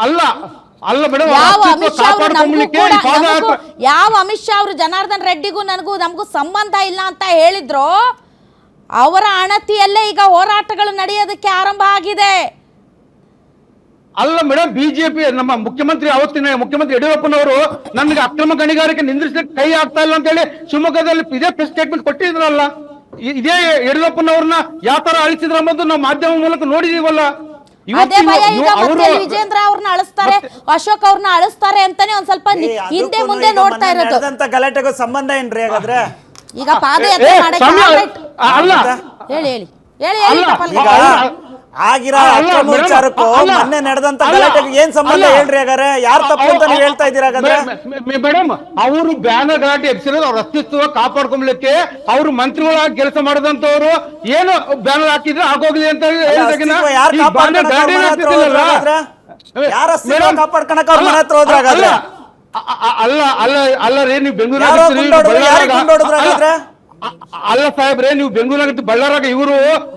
ಅಲ್ಲ ಅಲ್ಲ ಮೇಡಮ್ ಯಾವ ಅಮಿತ್ ಶಾ ಅವರು ನಮಗೂ ಕೂಡ ನಮಗೂ ಯಾವ ಅಮಿತ್ ಶಾ ಅವರು ಜನಾರ್ದನ್ ರೆಡ್ಡಿಗೂ ನನಗೂ ನಮಗೂ ಸಂಬಂಧ ಇಲ್ಲ ಅಂತ ಹೇಳಿದ್ರು ಅವರ ಅಣತಿಯಲ್ಲೇ ಈಗ ಹೋರಾಟಗಳು ನಡೆಯೋದಕ್ಕೆ ಆರಂಭ ಆಗಿದೆ. ಅಲ್ಲ ಮೇಡಮ್ ಬಿಜೆಪಿ ನಮ್ಮ ಮುಖ್ಯಮಂತ್ರಿ ಅವತ್ತಿನ ಮುಖ್ಯಮಂತ್ರಿ ಯಡಿಯೂರಪ್ಪನವರು ನನಗೆ ಅಕ್ರಮ ಗಣಿಗಾರಿಕೆ ನಿಂದ್ರಿಸಲಿಕ್ಕೆ ಕೈ ಆಗ್ತಾ ಇಲ್ಲ ಅಂತ ಹೇಳಿ ಶಿವಮೊಗ್ಗದಲ್ಲಿ ಇದೇ ಪ್ರೆಸ್ ಸ್ಟೇಟ್ಮೆಂಟ್ ಕೊಟ್ಟಿದ್ರಲ್ಲ. ಇ- ಇದೇ ಯಡಿಯೂರಪ್ಪನವ್ರನ್ನ ಯಾವ ತರ ಅಳಿಸಿದ್ರ ಅನ್ನೋದು ನಾವು ಮಾಧ್ಯಮ ಮೂಲಕ ನೋಡಿದೀವಲ್ಲ. ಅದೇ ಭಯ ಈಗ ಮತ್ತೆ ವಿಜೇಂದ್ರ ಅವ್ರನ್ನ ಅಳಿಸ್ತಾರೆ ಅಶೋಕ್ ಅವ್ರನ್ನ ಅಳಿಸ್ತಾರೆ ಅಂತಾನೆ ಒಂದ್ ಸ್ವಲ್ಪ ಹಿಂದೆ ಮುಂದೆ ನೋಡ್ತಾ ಇರೋದು. ಗಲಾಟೆಗೂ ಸಂಬಂಧ ಏನ್ರಿ ಹಾಗಾದ್ರೆ? ಈಗ ಪಾದಯಾತ್ರೆ ಮಾಡಕ್ಕೆ ಅಲ್ಲ. ಹೇಳಿ ಹೇಳಿ. ಹೇಳಿ ಹೇಳಿ ಆಗಿರೋ ಅಕ್ರಮ ವಿಚಾರಕ್ಕೂ ಮೊನ್ನೆ ನಡೆದಂತ ಗಲಾಟೆಗೆ ಏನ್ ಸಂಬಂಧ. ಹೇಳ್ರಿ ಹಾಗಾದ್ರೆ ಯಾರು ತಪ್ಪು ಅಂತ ನೀವು ಹೇಳ್ತಾ ಇದ್ದೀರಾ ಹಾಗಾದ್ರೆ ಮೇಡಮ್ ಅವರು ಬ್ಯಾನರ್ ಗಲಾಟೆ ಎಬ್ಸಿರೋದು ಅವ್ರ ಅಸ್ತಿತ್ವ ಕಾಪಾಡ್ಕೊಂಡ್ಲಿಕ್ಕೆ ಅವರು ಮಂತ್ರಿಗಳಾಗಿ ಕೆಲಸ ಮಾಡದಂತವ್ರು ಏನು ಬ್ಯಾನರ್ ಹಾಕಿದ್ರೆ ಆಗೋಗಿದೆ ಅಂತ ಯಾರ್? ಯಾರ್ ಮೇಡಮ್, ಕಾಪಾಡ್ಕೊಳಕ್ ಅವ್ರ ಮನೆ ಹತ್ರ ಹೋದ್ರು ಅಲ್ಲ, ಹಾಗಾದ್ರೆ? ಅಲ್ಲ ಅಲ್ಲ ಅಲ್ಲ ರೀ ನೀವು ಬೆಂಗಳೂರಾಗ ಅಲ್ಲ? ಸಾಹೇಬ್ರೆ ನೀವು ಬೆಂಗಳೂರಾಗ ಬಳ್ಳಾರಾಗ ಇವರು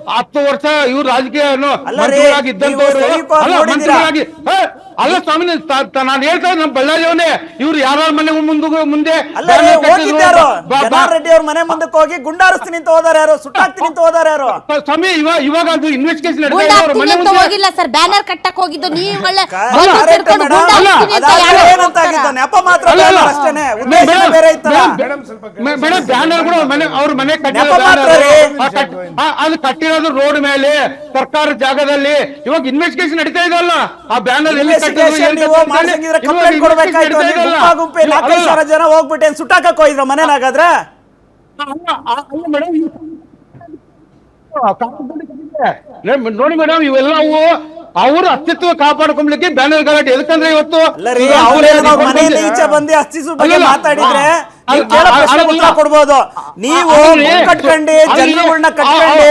ಹತ್ತು ವರ್ಷ ಇವ್ರು ರಾಜಕೀಯ ಮಂತ್ರಿಗಳಾಗಿ ಇದ್ದಂತವ್ರು? ಮಂತ್ರಿಗಳಾಗಿ ಅಲ್ಲ ಸ್ವಾಮಿ ನಾನು ಹೇಳ್ತಾ ನಮ್ಮ ಬಳ್ಳಾರಿಯವನೇ ಇವ್ರು ಯಾರ ಮನೆ ಮುಂದೆ ಮುಂದೆ ರೆಡ್ಡಿ ಅವ್ರ ಮನೆ ಮುಂದಕ್ಕೆ ಹೋಗಿ ಗುಂಡಾರಿಸ್ತೀನಿ ಅಂತ ಹೋದಾರ ಯಾರು? ಸುಟ್ಟಾಕ್ತೀನಿ ಅಂತ ಹೋದಾರ ಯಾರು? ಸ್ವಾಮಿ ಇವಾಗ ಇವಾಗ ಅದು ಇನ್ವೆಸ್ಟಿಗೇಷನ್ ನಡೆದಿದೆ ಹೋಗಿಲ್ಲ ಸರ್. ಬ್ಯಾನರ್ ಕಟ್ಟಕ್ ಹೋಗಿದ್ದು. ನೀವು? ನೆಪ ಮಾತ್ರ ಅಷ್ಟೇನೆ ಉದ್ದೇಶ ಮೇಡಮ್, ಬೇರೆ ಇತ್ತಲ್ಲ. ಮೇಡಮ್, ಮೇ- ಮೇಡಮ್ ಬ್ಯಾನರ್ ಕೂಡ ಅವ್ರ ಮನೆ ಅವ್ರ ಮನೆ ಅದು. ಕಟ್ಟಿರೋದು ರೋಡ್ ಮೇಲೆ ಸರ್ಕಾರ ಜಾಗದಲ್ಲಿ ಇವಾಗ ಇನ್ವೆಸ್ಟಿಗೇಷನ್ ನಡೀತಾ ಇದಲ್ಲ ಆ ಬ್ಯಾನರ್ ಎಲ್ಲಿ ಕಂಪ್ಲೇಂಟ್ ಕೊಡ್ಬೇಕಾಯ್ತು. ಗುಂಪಾ ಗುಂಪೆ ನಾಲ್ಕೈದು ಅಲ್ಲ, ಸಾವಿರ ಜನ ಹೋಗ್ಬಿಟ್ಟು ಏನ್ ಸುಟ್ಟಾಕಕ್ ಹೋಗಿದ್ರ? ಮನೆನಾಗಾದ್ರೆ ನೋಡಿ ಮೇಡಮ್ ಇವೆಲ್ಲವೂ ಅವರು ಅಸ್ತಿತ್ವ ಕಾಪಾಡ್ಕೊಂಡ್ಲಿಕ್ಕೆ ಬ್ಯಾನರ್ ಗಲಾಟೆ. ಎದಕ್ಕಂದ್ರೆ ಇವತ್ತು ಈಚೆ ಬಂದು ಅಸ್ತಿತ್ವ ಬಗ್ಗೆ ಮಾತಾಡಿದ್ರೆ ಕೊಡ್ಬೋದು. ನೀವು ಕಟ್ಕೊಂಡು ಜನಗಳನ್ನ ಕಟ್ಕೊಂಡು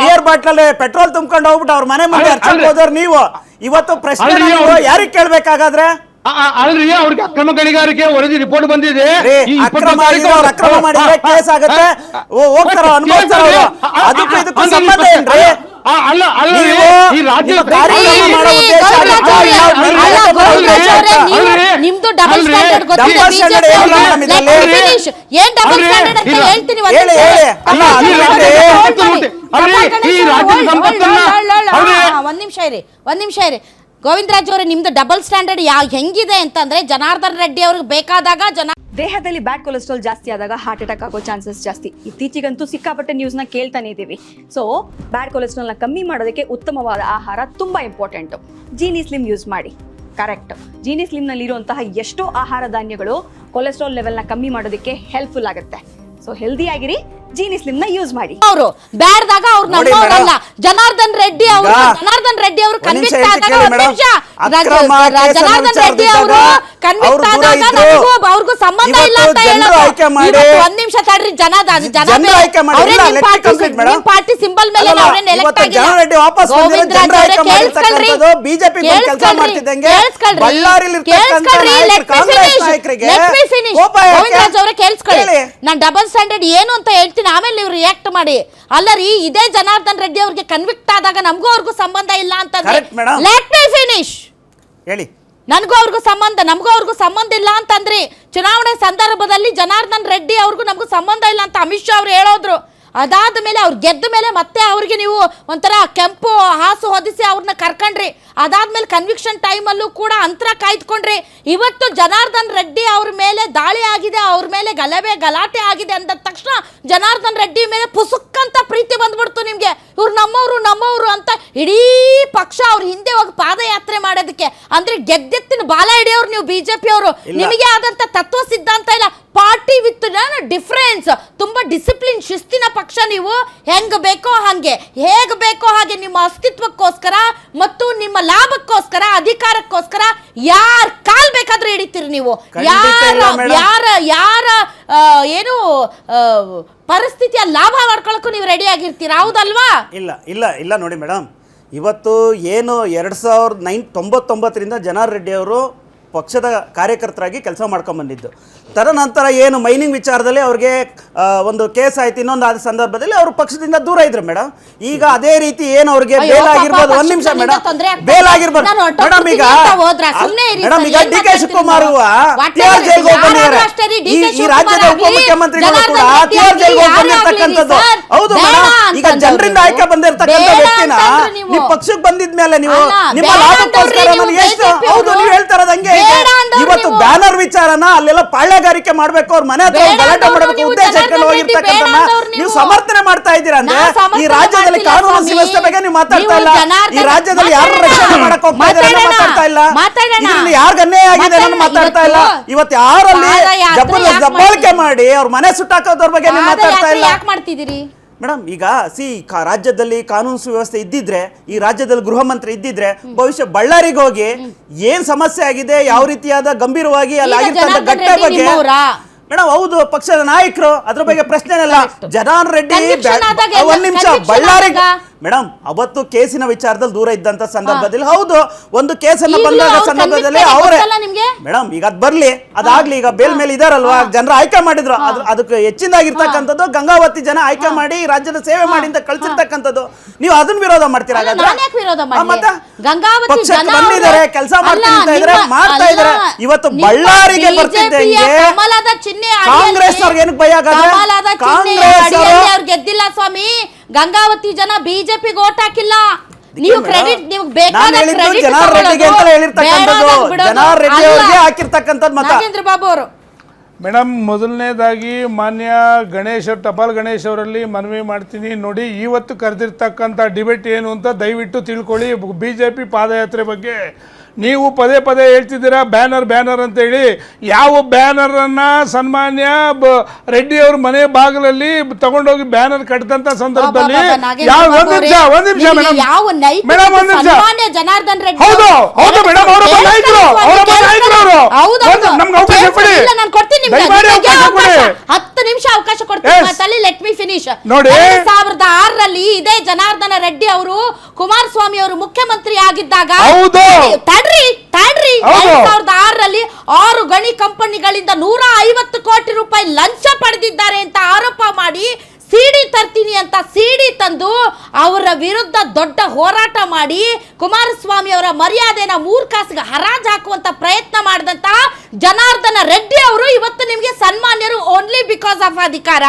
ಬಿಯರ್ ಬಾಟ್ಲಲ್ಲಿ ಪೆಟ್ರೋಲ್ ತುಂಬ್ಕೊಂಡು ಹೋಗ್ಬಿಟ್ಟು ಅವ್ರ ಮನೆ ಮುಂದೆ ಹರ್ಚಕ್ ಹೋದವ್ರು ನೀವು. ಇವತ್ತು ಪ್ರಶ್ನೆ ಯಾರಿಗೆ ಕೇಳ್ಬೇಕಾಗಾದ್ರೆ? ಅಲ್ರಿ ಅವ್ರಿಗೆ ಅಕ್ರಮ ಗಣಿಗಾರಿಕೆ ವರದಿ ರಿಪೋರ್ಟ್ ಬಂದಿದೆ. ಅಕ್ರಮ ಅಕ್ರಮ ಮಾಡಿದ್ರೆ ಕೇಸ್ ಆಗುತ್ತೆ. ಹೋಗ್ತಾರ ಅನುಭವಿಸ್ತಾರ ಅದಕ್ಕೂ ಇದಕ್ಕೂ ಸಂಬಂಧ ಏನ್ರಿ? ಅಲ್ಲ ಅಲ್ಲ ಈ ರಾಜ್ಯ ನಿಮ್ದು ಡಬಲ್ ಸ್ಟ್ಯಾಂಡರ್ಡ್ finish. ಏನ್ ಡಬಲ್ ಸ್ಟ್ಯಾಂಡರ್ಡ್ ಅಂತ ಹೇಳ್ತೀನಿ ಒಂದ್ ನಿಮಿಷ ಇರಿ ಒಂದ್ ನಿಮಿಷ ಇರಿ ಗೋವಿಂದರಾಜ್ ಅವರೇ, ನಿಮ್ದು ಡಬಲ್ ಸ್ಟ್ಯಾಂಡರ್ಡ್ ಯಾ, ಹೆಂಗಿದೆ ಅಂತಂದ್ರೆ ಜನಾರ್ದನ್ ರೆಡ್ಡಿ ಅವ್ರಿಗೆ ಬೇಕಾದಾಗ ಜನ ದೇಹದಲ್ಲಿ ಬ್ಯಾಡ್ ಕೊಲೆಸ್ಟ್ರಾಲ್ ಜಾಸ್ತಿ ಆದಾಗ ಹಾರ್ಟ್ ಅಟ್ಯಾಕ್ ಆಗೋ ಚಾನ್ಸಸ್ ಜಾಸ್ತಿ. ಇತ್ತೀಚೆಗಂತೂ ಸಿಕ್ಕಾಪಟ್ಟೆ ನ್ಯೂಸ್ನ ಕೇಳ್ತಾನೆ ಇದ್ದೀವಿ ಸೊ ಬ್ಯಾಡ್ ಕೊಲೆಸ್ಟ್ರಾಲ್ನ ಕಮ್ಮಿ ಮಾಡೋದಕ್ಕೆ ಉತ್ತಮವಾದ ಆಹಾರ ತುಂಬ ಇಂಪಾರ್ಟೆಂಟು ಜೀನಿ ಸ್ಲಿಮ್ ಯೂಸ್ ಮಾಡಿ. ಕರೆಕ್ಟ್ ಜೀನಿ ಸ್ಲಿಮ್ನಲ್ಲಿರುವಂತಹ ಎಷ್ಟೋ ಆಹಾರ ಧಾನ್ಯಗಳು ಕೊಲೆಸ್ಟ್ರಾಲ್ ಲೆವೆಲ್ನ ಕಮ್ಮಿ ಮಾಡೋದಕ್ಕೆ ಹೆಲ್ಪ್ಫುಲ್ ಆಗುತ್ತೆ. ಸೊ ಹೆಲ್ದಿ ಆಗಿರಿ. ಜೀನಿ ಸ್ಲಿಮ್ನ ಯೂಸ್ ಮಾಡಿ ಅವರು ಬ್ಯಾಡ್ದಾಗ ಅವ್ರು ನೋಡಿ ನಮ್ಮವರಲ್ಲ. ಜನಾರ್ದನ್ ರೆಡ್ಡಿ ಅವರು ಈಗ ಜನಾರ್ದನ್ ರೆಡ್ಡಿ ಅವರು ಒಂದ್ ನಿಮಿಷ ಕನ್ವಿಕ್ಟ್ ಹೇಳ್ತೀನಿ ಆದಾಗ ಕೇಳಿ ಒಂದ್ ಮೇಡಮ್. ನಿಮಿಷ ಅಕ್ರಮ ಕೇಸನ್ನ ಜನಾರ್ದನ್ ರೆಡ್ಡಿ ಅವರು ಕನ್ವಿಕ್ಟ್ ಅವ್ರು ದೂರ ಆದಾಗ ಇದ್ರು. ನಮಗೂ ಅವ್ರಿಗೂ ಸಂಬಂಧ ಇಲ್ಲ ಅಂತ ಜನರು ಆಯ್ಕೆ ಮಾಡಿ- ಒಂದ್ ನಿಮಿಷ ತಡ್ರಿ ಜನ ಜನ ಆಯ್ಕೆ ಮಾಡಿ. ಪಾರ್ಟಿ ಸಿಂಬಲ್ ಮೇಲೆ ಜನರೆಡ್ಡಿ ವಾಪಸ್ ಜನರು ಆಯ್ಕೆ ಮಾಡಿರ್ತಕ್ಕಂಥದ್ದು ಗೆ ಕೆಲಸ. ಮಾಡ್ತಿದ್ದಂಗೆ. ಬಳ್ಳಾರಿಲಿ ಕಾಂಗ್ರೆಸ್ ನಾಯಕರಿಗೆ ಕೇಳಿಸ್ಕೊಳ್ಳಿ. ನಾನು ಡಬಲ್ ಸ್ಟ್ಯಾಂಡರ್ಡ್ ಏನು ಅಂತ ಹೇಳ್ತೀನಿ. ಆಮೇಲೆ ನೀವು ರಿಯಾಕ್ಟ್ ಮಾಡಿ. ಅಲ್ಲ ರೀ ಇದೇ ಜನಾರ್ದನ್ ರೆಡ್ಡಿ ಅವ್ರಿಗೆ ಕನ್ವಿಕ್ಟ್ ಆದಾಗ ನಮಗೂ ಅವ್ರಿಗೂ ಸಂಬಂಧ ಇಲ್ಲ ಅಂತ. ಲೆಟ್ ಮಿ ಫಿನಿಶ್ ಹೇಳಿ. ನನಗೂ ಅವ್ರಿಗೂ ಸಂಬಂಧ, ನಮಗೂ ಅವ್ರಿಗೂ ಸಂಬಂಧ ಇಲ್ಲ ಅಂತಂದ್ರಿ ಚುನಾವಣೆ ಸಂದರ್ಭದಲ್ಲಿ ಜನಾರ್ದನ್ ರೆಡ್ಡಿ ಅವ್ರಿಗೂ ನಮಗೂ ಸಂಬಂಧ ಇಲ್ಲ ಅಂತ ಅಮಿತ್ ಶಾ ಅವ್ರು ಹೇಳೋದ್ರು. ಅದಾದ ಮೇಲೆ ಅವ್ರು ಗೆದ್ದ ಮೇಲೆ ಮತ್ತೆ ಅವ್ರಿಗೆ ನೀವು ಒಂಥರ ಕೆಂಪು ಹಾಸು ಹೊದಿಸಿ ಅವ್ರನ್ನ ಕರ್ಕೊಂಡ್ರಿ. ಅದಾದ್ಮೇಲೆ ಕನ್ವಿಕ್ಷನ್ ಟೈಮಲ್ಲೂ ಕೂಡ ಅಂತರ ಕಾಯ್ದುಕೊಂಡ್ರಿ. ಇವತ್ತು ಜನಾರ್ದನ್ ರೆಡ್ಡಿ ಅವ್ರ ಮೇಲೆ ದಾಳಿ ಆಗಿದೆ, ಅವ್ರ ಮೇಲೆ ಗಲಭೆ, ಗಲಾಟೆ ಆಗಿದೆ ಅಂದ ತಕ್ಷಣ ಜನಾರ್ದನ್ ರೆಡ್ಡಿ ಮೇಲೆ ಪುಸುಕ್ಕಂತ ಪ್ರೀತಿ ಬಂದ್ಬಿಡ್ತು ನಿಮಗೆ. ಇವ್ರು ನಮ್ಮವರು ನಮ್ಮವರು ಅಂತ ಇಡೀ ಪಕ್ಷ ಅವ್ರ ಹಿಂದೆ ಹೋಗಿ ಪಾದಯಾತ್ರೆ ಮಾಡೋದಕ್ಕೆ. ಅಂದ್ರೆ ಗೆದ್ದೆತ್ತಿನ ಬಾಲ ಹಿಡಿಯೋರು ನೀವು ಬಿಜೆಪಿ ಅವರು. ನಿಮಗೆ ಆದಂತ ತತ್ವ ಸಿದ್ಧಾಂತ ಇಲ್ಲ. ಪಾರ್ಟಿ ವಿತ್ ಡಿಫ್ರೆನ್ಸ್ ತುಂಬಾ ಡಿಸಿಪ್ಲಿನ್ ಶಿಸ್ತಿನ ಪಕ್ಷ ನೀವು. ಹೆಂಗ್ ಬೇಕೋ ಹಂಗೆ. ಹೇಗ್ ಬೇಕೋ ಹಾಗೆ ನಿಮ್ಮ ಅಸ್ತಿತ್ವಕ್ಕೋಸ್ಕರ ಮತ್ತು ನಿಮ್ಮ ಲಾಭಕ್ಕೋಸ್ಕರ ಅಧಿಕಾರಕ್ಕೋಸ್ಕರ ಯಾರ ಕಾಲ್ ಬೇಕಾದ್ರೂ ಹಿಡಿತೀರಿ ನೀವು. ಯಾರ ಯಾರ ಯಾರ ಏನು ಪರಿಸ್ಥಿತಿಯ ಲಾಭ ಮಾಡ್ಕೊಳಕ್ಕೂ ನೀವು ರೆಡಿ ಆಗಿರ್ತೀರಾ? ಹೌದಲ್ವಾ? ಇಲ್ಲ ಇಲ್ಲ ಇಲ್ಲ ನೋಡಿ ಮೇಡಮ್. ಇವತ್ತು ಏನು ಎರಡು ಸಾವಿರದ ನೈನ್ ತೊಂಬತ್ತೊಂಬತ್ತರಿಂದ ಜನಾರ್ ರೆಡ್ಡಿ ಅವರು ಪಕ್ಷದ ಕಾರ್ಯಕರ್ತರಾಗಿ ಕೆಲಸ ಮಾಡ್ಕೊಂಬಂದಿದ್ದು. ತದನಂತರ ಏನು ಮೈನಿಂಗ್ ವಿಚಾರದಲ್ಲಿ ಅವ್ರಿಗೆ ಒಂದು ಕೇಸ್ ಆಯ್ತು ಇನ್ನೊಂದು ಆದ ಸಂದರ್ಭದಲ್ಲಿ ಅವರು ಪಕ್ಷದಿಂದ ದೂರ ಇದ್ರು ಮೇಡಮ್ ಈಗ ಅದೇ ರೀತಿ ಏನು ಅವ್ರಿಗೆ ಬೇಲ್ ಆಗಿರ್ಬೋದು ಒಂದ್ ನಿಮಿಷ ಮೇಡಮ್ ಬೇಲ್ ಆಗಿರ್ಬೋದು ಮೇಡಮ್ ಈಗ? ಮೇಡಮ್ ಈಗ ಡಿ ಕೆ ಶಿವಕುಮಾರ್ ತಿಹಾರ್ ಜೈಲ್ಗೆ ಹೋಗಿ ಬಂದಿದ್ದಾರೆ. ಈ ರಾಜ್ಯದ ಉಪಮುಖ್ಯಮಂತ್ರಿಗಳು ಕೂಡ ತಿಹಾರ್ ಜೈಲ್ಗೆ ಹೋಗಿ ಬಂದಿರ್ತಕ್ಕಂಥದ್ದು. ಹೌದು ಮೇಡಮ್ ಈಗ. ಜನರಿಂದ ಆಯ್ಕೆ ಬಂದಿರತಕ್ಕಂಥ ವ್ಯಕ್ತಿನ. ನೀವು. ಪಕ್ಷಕ್ಕೆ ಬಂದಿದ್ಮೇಲೆ ನೀವು ನಿಮ್ಮ ಲಾಭಕ್ಕೋಸ್ಕರ ಎಷ್ಟು? ಹೌದು. ನೀವು ಹೇಳ್ತಾ ಇವತ್ತು ಬ್ಯಾನರ್ ವಿಚಾರನ ಅಲ್ಲೆಲ್ಲ ಪಾಳ್ಯಗಾರಿಕೆ ಮಾಡ್ಬೇಕು ಅವ್ರ ಮನೆ ಹತ್ರ ಗಲಾಟೆ ಮಾಡಬೇಕು ಉದ್ದೇಶಕ್ಕೆ ಉದ್ದೇಶ ಇಟ್ಕೊಂಡು ಅಂದವ್ರು ನೀವು. ಸಮರ್ಥನೆ ಮಾಡ್ತಾ ಇದ್ದೀರಾ ಅಂದ್ರೆ ಈ ರಾಜ್ಯದಲ್ಲಿ ಕಾನೂನು. ವ್ಯವಸ್ಥೆ ಬಗ್ಗೆ ನೀವು ಮಾತಾಡ್ತಾ ಇಲ್ಲ. ಈ ರಾಜ್ಯದಲ್ಲಿ ಯಾರು. ರಕ್ಷಣೆ ಮಾಡಕ್ ಹೋಗ್ತಾ ಇದ್ದಾರೆ ಮಾತಾಡ್ತಾ ಇಲ್ಲ. ಇದರಿಂದ ಯಾರ್ಗ್ ಅನ್ಯಾಯ ಆಗಿದೆ ಅನ್ನೋದು ಮಾತಾಡ್ತಾ ಇಲ್ಲ. ಇವತ್ತು ಯಾರಲ್ಲಿ ದಬ್ಬಾಳಿಕೆ ಮಾಡಿ ಅವ್ರ ಮನೆ ಸುಟ್ಟಾಕೋದ್ರ ಬಗ್ಗೆ ನೀವು ಮಾತಾಡ್ತಾ ಇಲ್ಲ. ಯಾಕೆ ಮಾಡ್ತಿದ್ದೀರಿ? ಮೇಡಮ್ ಈಗ ಸಿ ರಾಜ್ಯದಲ್ಲಿ ಕಾನೂನು ಸುವ್ಯವಸ್ಥೆ ಇದ್ದಿದ್ರೆ ಈ ರಾಜ್ಯದಲ್ಲಿ ಗೃಹ ಮಂತ್ರಿ ಇದ್ದಿದ್ರೆ ಬಹುಶಃ ಬಳ್ಳಾರಿಗೆ ಹೋಗಿ ಏನ್ ಸಮಸ್ಯೆ ಆಗಿದೆ ಯಾವ ರೀತಿಯಾದ ಗಂಭೀರವಾಗಿ ಅಲ್ಲಿ ಆಗಿರ್ತಕ್ಕಂಥ ಘಟನೆ ಬಗ್ಗೆ ಮೇಡಮ್ ಹೌದು ಪಕ್ಷದ ನಾಯಕರು ಅದ್ರ ಬಗ್ಗೆ ಪ್ರಶ್ನೆ ಇಲ್ಲ ಜನಾರ್ ರೆಡ್ಡಿ Conviction ಬ್ಯಾ- ಒಂದ್ ನಿಮಿಷ ಬಳ್ಳಾರಿಗೆ ಮೇಡಮ್ ಅವತ್ತು ಕೇಸಿನ ವಿಚಾರದಲ್ಲಿ ದೂರ ಇದ್ದಂತ ಸಂದರ್ಭದಲ್ಲಿ ಹೌದು ಒಂದು ಕೇಸನ್ನ ಬಂದಾಗ ಸಂದರ್ಭದಲ್ಲಿ ಅವರೇ ಮೇಡಮ್ ಈಗ ಅದ್ ಬರ್ಲಿ ಅದಾಗ್ಲಿ ಈಗ ಬೇಲ್ ಮೇಲೆ ಇದಾರಲ್ವಾ? ಜನರ ಆಯ್ಕೆ ಮಾಡಿದ್ರು. ಅದ್ರ ಅದಕ್ಕೆ ಹೆಚ್ಚಿನದಾಗಿರ್ತಕ್ಕಂಥದ್ದು ಗಂಗಾವತಿ ಜನ ಆಯ್ಕೆ ಮಾಡಿ ರಾಜ್ಯದ ಸೇವೆ ಮಾಡಿ ಅಂತ ಕಳ್ಸಿರ್ತಕ್ಕಂಥದ್ದು. ನೀವು ಅದನ್ನ ವಿರೋಧ ಮಾಡ್ತೀರಾ ಬಂದಿದ್ದಾರೆ ಕೆಲಸ ಮಾಡ್ತಾ ಇದ್ರೆ ಮಾಡ್ತಾ ಇದ್ದಾರೆ. ಇವತ್ತು ಬಳ್ಳಾರಿಗೆ ಬರ್ತಿದ್ದಂಗೆ ಕಾಂಗ್ರೆಸ್ ಅವ್ರಿಗೆ ಏನಕ್ಕೆ ಭಯ ಕಾಂಗ್ರೆಸ್ ಗೆದ್ದಿಲ್ಲ ಸ್ವಾಮಿ. ಗಂಗಾವತಿ ಜನ ಬಿಜೆಪಿ ಓಟ್ ಹಾಕಿಲ್ಲ. ನೀವು ಮೇಡಮ್, ಕ್ರೆಡಿಟ್ ನೀವು ಬೇಕಾದ ಕ್ರೆಡಿಟ್ ನಾಗೇಂದ್ರ ಬಾಬು ಅವರು. ಮೇಡಮ್ ಮೊದಲನೇದಾಗಿ ಮಾನ್ಯ ಗಣೇಶ್ ಟಪಾಲ್ ಗಣೇಶ್ ಅವರಲ್ಲಿ ಮನವಿ ಮಾಡ್ತೀನಿ. ನೋಡಿ ಇವತ್ತು ಕರೆದಿರ್ತಕ್ಕಂಥ ಡಿಬೇಟ್ ಏನು ಅಂತ ದಯವಿಟ್ಟು ತಿಳ್ಕೊಳ್ಳಿ. ಬಿ ಜೆ ಪಿ ಪಾದಯಾತ್ರೆ ಬಗ್ಗೆ ನೀವು ಪದೇ ಪದೇ ಹೇಳ್ತಿದ್ದೀರಾ ಬ್ಯಾನರ್ ಬ್ಯಾನರ್ ಅಂತೇಳಿ. ಯಾವ ಬ್ಯಾನರನ್ನು ಸನ್ಮಾನ್ಯ ಬ ರೆಡ್ಡಿ ಅವ್ರ ಮನೆ ಬಾಗಿಲಲ್ಲಿ ತಗೊಂಡೋಗಿ ಬ್ಯಾನರ್ ಕಟ್ಟಿದಂಥ ಸಂದರ್ಭದಲ್ಲಿ ಯಾವ ಒಂದು ನಿಮಿಷ ಅವರೇ, ಒಂದು ನಿಮಿಷ ಮೇಡಮ್. ಒಂದು ನಿಮಿಷ. ಜನಾರ್ದನ್ ರೆಡ್ಡಿ ಹೌದು ಹೌದು ಮೇಡಮ್ ಅವರೊಬ್ಬ ಕೇಳಿಸ್ಕೊಳ್ಳಿ ನಾಯಕರು ಸ್ವಾಮಿ, ಅವರೊಬ್ಬ ನಾಯಕರು ಅವರು. ಹೌದು, ಹೌದು. ನಮ್ಗೆ ಅವಕಾಶ ಕೊಡಿ. ಹತ್ತು ನಿಮಿಷ ಅವಕಾಶ ಕೊಡ್ತೀನಿ. ಲೆಟ್ ಮಿ ಫಿನಿಶ್ ನೋಡಿ. ಸಾವಿರದ ಆರರಲ್ಲಿ ಇದೇ ಜನಾರ್ದನ ರೆಡ್ಡಿ ಅವರು ಕುಮಾರಸ್ವಾಮಿ ಅವರು ಮುಖ್ಯಮಂತ್ರಿ ಆಗಿದ್ದಾಗ. ತಡ್ರಿ ತಡ್ರಿ ಸಾವಿರದ ಆರರಲ್ಲಿ ಆರು ಗಣಿ ಕಂಪನಿಗಳಿಂದ ನೂರ ಐವತ್ತು ಕೋಟಿ ರೂಪಾಯಿ ಲಂಚ ಪಡೆದಿದ್ದಾರೆ ಅಂತ ಆರೋಪ ಮಾಡಿ ಸಿಡಿ ತರ್ತೀನಿ ಅಂತ ಸಿಡಿ ತಂದು ಅವರ ವಿರುದ್ಧ ದೊಡ್ಡ ಹೋರಾಟ ಮಾಡಿ ಕುಮಾರಸ್ವಾಮಿ ಅವರ ಮರ್ಯಾದೆನ ಮೂರ್ ಕಾಸಿಗೆ ಹರಾಜ್ ಹಾಕುವಂತ ಪ್ರಯತ್ನ ಮಾಡಿದಂತ ಜನಾರ್ದನ ರೆಡ್ಡಿ ಅವರು ಇವತ್ತು ನಿಮಗೆ ಸನ್ಮಾನ್ಯರು ಓನ್ಲಿ ಬಿಕಾಸ್ ಆಫ್ ಅಧಿಕಾರ.